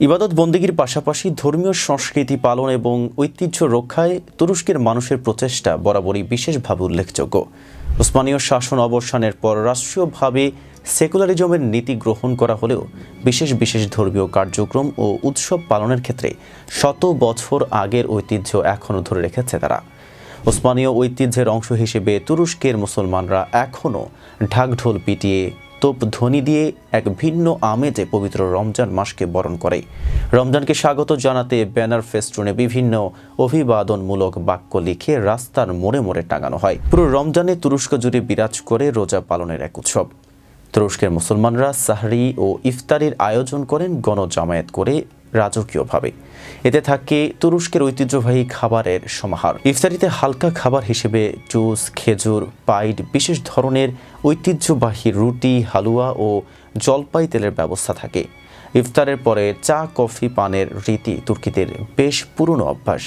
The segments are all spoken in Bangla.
ইবাদত বন্দিগির পাশাপাশি ধর্মীয় সংস্কৃতি পালন এবং ঐতিহ্য রক্ষায় তুরস্কের মানুষের প্রচেষ্টা বরাবরই বিশেষভাবে উল্লেখযোগ্য। উসমানীয় শাসন অবসানের পর রাষ্ট্রীয়ভাবে সেকুলারিজমের নীতি গ্রহণ করা হলেও বিশেষ বিশেষ ধর্মীয় কার্যক্রম ও উৎসব পালনের ক্ষেত্রে শত বছর আগের ঐতিহ্য এখনও ধরে রেখেছে তারা। ওসমানীয় ঐতিহ্যের অংশ হিসেবে তুরস্কের মুসলমানরা এখনও ঢাকঢোল পিটিয়ে তোপ ধ্বনি দিয়ে এক ভিন্ন আমেজে পবিত্র রমজান মাসকে বরণ করে। রমজানকে স্বাগত জানাতে ব্যানার ফেস্টুনে বিভিন্ন অভিবাদনমূলক বাক্য লিখে রাস্তার মোড়ে মোড়ে টাঙানো হয়। পুরো রমজানে তুরস্ক জুড়ে বিরাজ করে রোজা পালনের এক উৎসব। তুরস্কের মুসলমানরা সাহরি ও ইফতারির আয়োজন করেন গণজামায়াত করে রাজকীয়ভাবে। এতে থাকে তুরস্কের ঐতিহ্যবাহী খাবারের সমাহার। ইফতারিতে হালকা খাবার হিসেবে জুস, খেজুর পাইড বিশেষ ধরনের ঐতিহ্যবাহী রুটি, হালুয়া ও জলপাই তেলের ব্যবস্থা থাকে। ইফতারের পরে চা, কফি, পানের রীতি তুর্কিদের বেশ পুরনো অভ্যাস।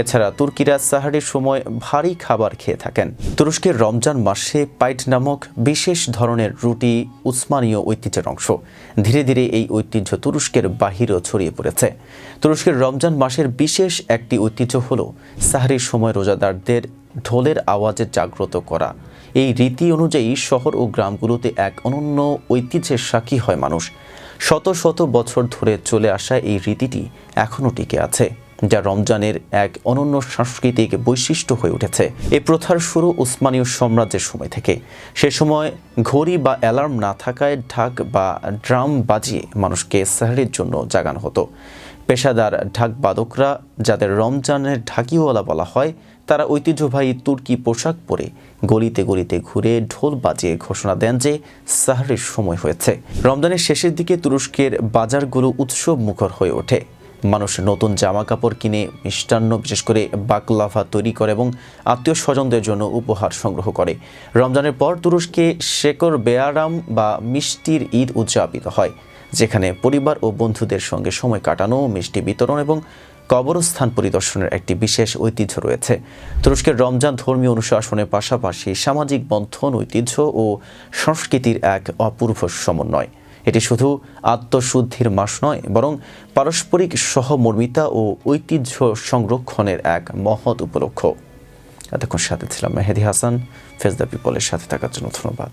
এছাড়া তুর্কিরা সাহারির সময় ভারী খাবার খেয়ে থাকেন। তুরস্কের রমজান মাসে পাইট নামক বিশেষ ধরনের রুটি উসমানীয় ঐতিহ্যের অংশ। ধীরে ধীরে এই ঐতিহ্য তুরস্কের বাহিরেও ছড়িয়ে পড়েছে। তুরস্কের রমজান মাসের বিশেষ একটি ঐতিহ্য হল সাহারির সময় রোজাদারদের ঢোলের আওয়াজে জাগ্রত করা। এই রীতি অনুযায়ী শহর ও গ্রামগুলোতে এক অনন্য ঐতিহ্যের সাক্ষী হয় মানুষ। শত শত বছর ধরে চলে আসা এই রীতিটি এখনও টিকে আছে। যা রমজানের এক অনন্য সাংস্কৃতিক বৈশিষ্ট্য হয়ে উঠেছে। এই প্রথার শুরু উসমানীয় সাম্রাজ্যের সময় থেকে। সে সময় ঘড়ি বা অ্যালার্ম না থাকায় ঢাক বা ড্রাম বাজিয়ে মানুষকে সাহারির জন্য জাগানো হতো। পেশাদার ঢাক বাদকরা যাদের রমজানের ঢাকিওয়ালা বলা হয়, তারা ঐতিহ্যবাহী তুর্কি পোশাক পরে গলিতে গলিতে ঘুরে ঢোল বাজিয়ে ঘোষণা দেন যে সাহারির সময় হয়েছে। রমজানের শেষের দিকে তুরস্কের বাজারগুলো উৎসব মুখর হয়ে ওঠে। মানুষ নতুন জামা কাপড় কিনে মিষ্টান্ন, বিশেষ করে বাকলাভা তৈরি করে এবং আত্মীয় স্বজনদের জন্য উপহার সংগ্রহ করে। রমজানের পর তুরস্কে শেকর বেয়ারাম বা মিষ্টির ঈদ উদযাপিত হয়, যেখানে পরিবার ও বন্ধুদের সঙ্গে সময় কাটানো, মিষ্টি বিতরণ এবং কবরস্থান পরিদর্শনের একটি বিশেষ ঐতিহ্য রয়েছে। তুরস্কের রমজান ধর্মীয় অনুশাসনের পাশাপাশি সামাজিক বন্ধন, ঐতিহ্য ও সংস্কৃতির এক অপূর্ব সমন্বয়। এটি শুধু আত্মশুদ্ধির মাস নয়, বরং পারস্পরিক সহমর্মিতা ও ঐতিহ্য সংরক্ষণের এক মহৎ উপলক্ষ। এতক্ষণ সাথে ছিলাম মেহেদি হাসান ফেজদা পিপলের সাথে থাকার জন্য ধন্যবাদ।